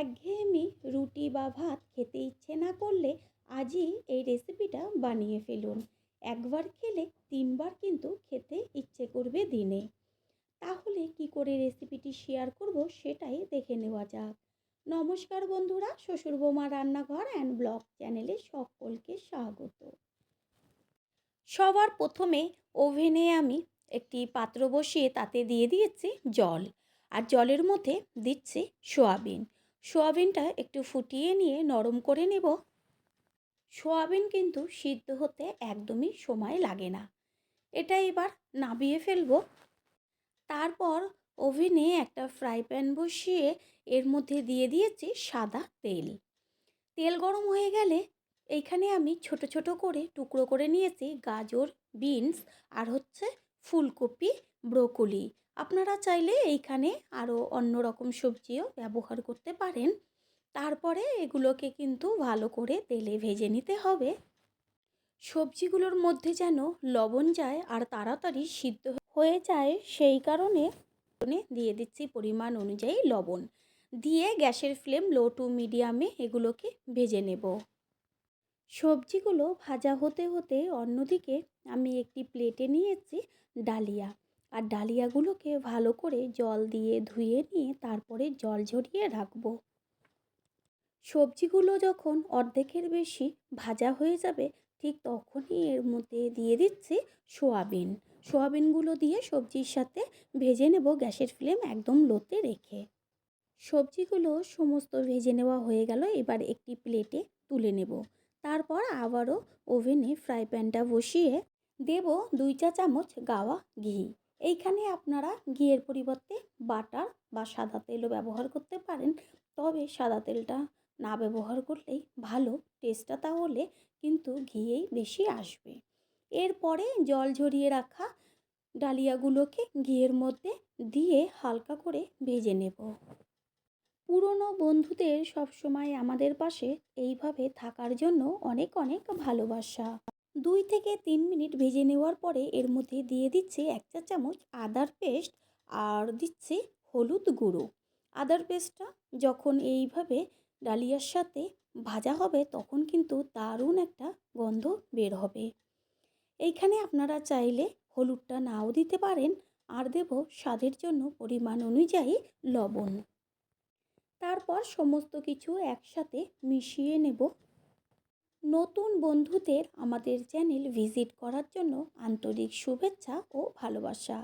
একঘেয়েমি রুটি বা ভাত খেতে ইচ্ছে না করলে আজই এই রেসিপিটা বানিয়ে ফেলুন। একবার খেলে তিনবার কিন্তু খেতে ইচ্ছে করবে দিনে। তাহলে কি করে রেসিপিটি শেয়ার করব সেটাই দেখে নেওয়া যাক। নমস্কার বন্ধুরা, শ্বশুর বৌমা রান্নাঘর অ্যান্ড ব্লগ চ্যানেলে সকলকে স্বাগত। সবার প্রথমে ওভেনে আমি একটি পাত্র বসিয়ে তাতে দিয়ে দিয়েছি জল। আর জলের মধ্যে দিচ্ছি সোয়াবিন। সোয়াবিনটা একটু ফুটিয়ে নিয়ে নরম করে নেব। সোয়াবিন কিন্তু সিদ্ধ হতে একদমই সময় লাগে না। এটা এবার নাবিয়ে ফেলব। তারপর ওভেনে একটা ফ্রাই প্যান বসিয়ে এর মধ্যে দিয়ে দিয়েছি সাদা তেল। তেল গরম হয়ে গেলে এইখানে আমি ছোট ছোট করে টুকরো করে নিয়েছি গাজর, বিনস আর হচ্ছে ফুলকপি, ব্রোকলি। আপনারা চাইলে এইখানে আরও অন্য রকম সবজিও ব্যবহার করতে পারেন। তারপরে এগুলোকে কিন্তু ভালো করে তেলে ভেজে নিতে হবে। সবজিগুলোর মধ্যে যেন লবণ যায় আর তাড়াতাড়ি সিদ্ধ হয়ে যায়, সেই কারণে দিয়ে দিচ্ছি পরিমাণ অনুযায়ী লবণ। দিয়ে গ্যাসের ফ্লেম লো টু মিডিয়ামে এগুলোকে ভেজে নেব। সবজিগুলো ভাজা হতে হতে অন্যদিকে আমি একটি প্লেটে নিয়েছি ডালিয়া। আর ডালিয়াগুলোকে ভালো করে জল দিয়ে ধুয়ে নিয়ে তারপরে জল ঝরিয়ে রাখব। সবজিগুলো যখন অর্ধেকের বেশি ভাজা হয়ে যাবে, ঠিক তখনই এর মধ্যে দিয়ে দিচ্ছি সোয়াবিন। সোয়াবিনগুলো দিয়ে সবজির সাথে ভেজে নেব গ্যাসের ফ্লেম একদম লোতে রেখে। সবজিগুলো সমস্ত ভেজে নেওয়া হয়ে গেল, এবার একটি প্লেটে তুলে নেব। তারপর আবারও ওভেনে ফ্রাই প্যানটা বসিয়ে দেব দুই চা চামচ গাওয়া ঘি। এইখানে আপনারা ঘিয়ের পরিবর্তে বাটার বা সাদা তেলও ব্যবহার করতে পারেন। তবে সাদা তেলটা না ব্যবহার করলেই ভালো, টেস্টটা তাহলে কিন্তু ঘিয়েই বেশি আসবে। এরপরে জল ঝরিয়ে রাখা ডালিয়াগুলোকে ঘিয়ের মধ্যে দিয়ে হালকা করে ভেজে নেব। পুরনো বন্ধুদের সবসময় আমাদের পাশে এইভাবে থাকার জন্য অনেক অনেক ভালোবাসা। দুই থেকে তিন মিনিট ভেজে নেওয়ার পরে এর মধ্যে দিয়ে দিচ্ছি এক চা চামচ আদার পেস্ট আর দিচ্ছি হলুদ গুঁড়ো। আদার পেস্টটা যখন এইভাবে ডালিয়ার সাথে ভাজা হবে তখন কিন্তু দারুণ একটা গন্ধ বের হবে। এইখানে আপনারা চাইলে হলুদটা নাও দিতে পারেন, আর দেব স্বাদের জন্য পরিমাণ অনুযায়ী লবণ। তারপর সমস্ত কিছু একসাথে মিশিয়ে নেব নতুন বন্ধুদের আমাদের চ্যানেল ভিজিট করার জন্য আন্তরিক শুভেচ্ছা ও ভালোবাসা।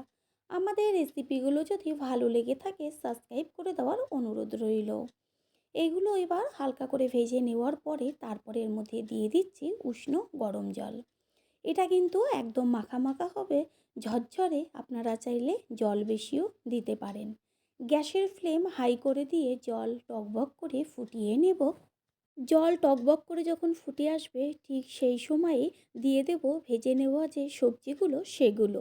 আমাদের রেসিপিগুলো যদি ভালো লেগে থাকে, সাবস্ক্রাইব করে দেওয়ার অনুরোধ রইল। এগুলো এবার হালকা করে ভেজে নেওয়ার পরে তারপরে এর মধ্যে দিয়ে দিচ্ছি উষ্ণ গরম জল। এটা কিন্তু একদম মাখা মাখা হবে, ঝরঝরে আপনারা চাইলে জল বেশিও দিতে পারেন। গ্যাসের ফ্লেম হাই করে দিয়ে জল টকবক করে ফুটিয়ে নেব। জল টকবক করে যখন ফুটে আসবে, ঠিক সেই সময়ে দিয়ে দেব ভেজে নেওয়া যে সবজিগুলো সেগুলো।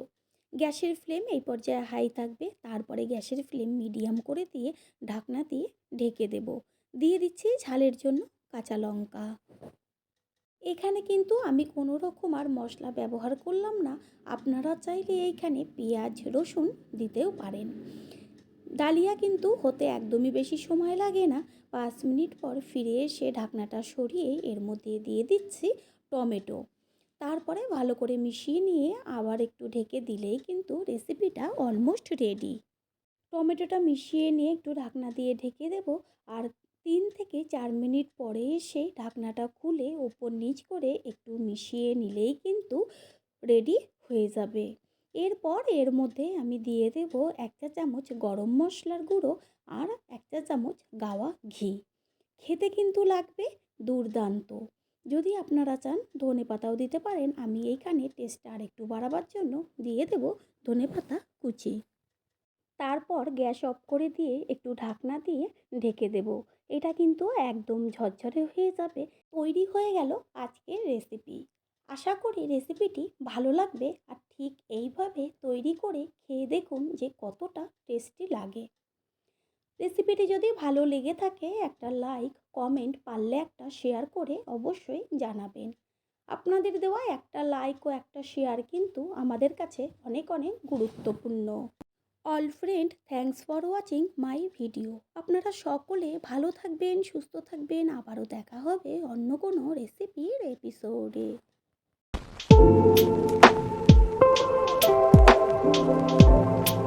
গ্যাসের ফ্লেম এই পর্যায়ে হাই থাকবে, তারপরে গ্যাসের ফ্লেম মিডিয়াম করে দিয়ে ঢাকনা দিয়ে ঢেকে দেব। দিয়ে দিচ্ছি ঝালের জন্য কাঁচা লঙ্কা। এখানে কিন্তু আমি কোনো রকম আর মশলা ব্যবহার করলাম না, আপনারা চাইলে এইখানে পেঁয়াজ, রসুন দিতেও পারেন। ডালিয়া কিন্তু হতে একদমই বেশি সময় লাগে না। পাঁচ মিনিট পর ফিরে এসে ঢাকনাটা সরিয়ে এর মধ্যে দিয়ে দিচ্ছি টমেটো। তারপরে ভালো করে মিশিয়ে নিয়ে আবার একটু ঢেকে দিলেই কিন্তু রেসিপিটা অলমোস্ট রেডি টমেটোটা মিশিয়ে নিয়ে একটু ঢাকনা দিয়ে ঢেকে দেব আর তিন থেকে চার মিনিট পরে এসে ঢাকনাটা খুলে ওপর নিচ করে একটু মিশিয়ে নিলেই কিন্তু রেডি হয়ে যাবে। এরপর এর মধ্যে আমি দিয়ে দেব এক চা চামচ গরম মশলার গুঁড়ো আর এক চা চামচ গাওয়া ঘি। খেতে কিন্তু লাগবে দুর্দান্ত। যদি আপনারা চান ধনে পাতাও দিতে পারেন, আমি এইখানে টেস্টটা আর একটু বাড়াবার জন্য দিয়ে দেব ধনে পাতা কুচি। তারপর গ্যাস অফ করে দিয়ে একটু ঢাকনা দিয়ে ঢেকে দেব। এটা কিন্তু একদম ঝরঝরে হয়ে যাবে, তৈরি হয়ে গেল আজকের রেসিপি আশা করি রেসিপিটি ভালো লাগবে আর ঠিক এইভাবে তৈরি করে খেয়ে দেখুন যে কতটা টেস্টি লাগে। রেসিপিটি যদি ভালো লেগে থাকে, একটা লাইক কমেন্ট পারলে একটা শেয়ার করে অবশ্যই জানাবেন। আপনাদের দেওয়া একটা লাইক ও একটা শেয়ার কিন্তু আমাদের কাছে অনেক অনেক গুরুত্বপূর্ণ। All friend thanks for watching my video আপনারা সকলে ভালো থাকবেন, সুস্থ থাকবেন। আবারও দেখা হবে অন্য কোনো রেসিপির এপিসোডে Thank you.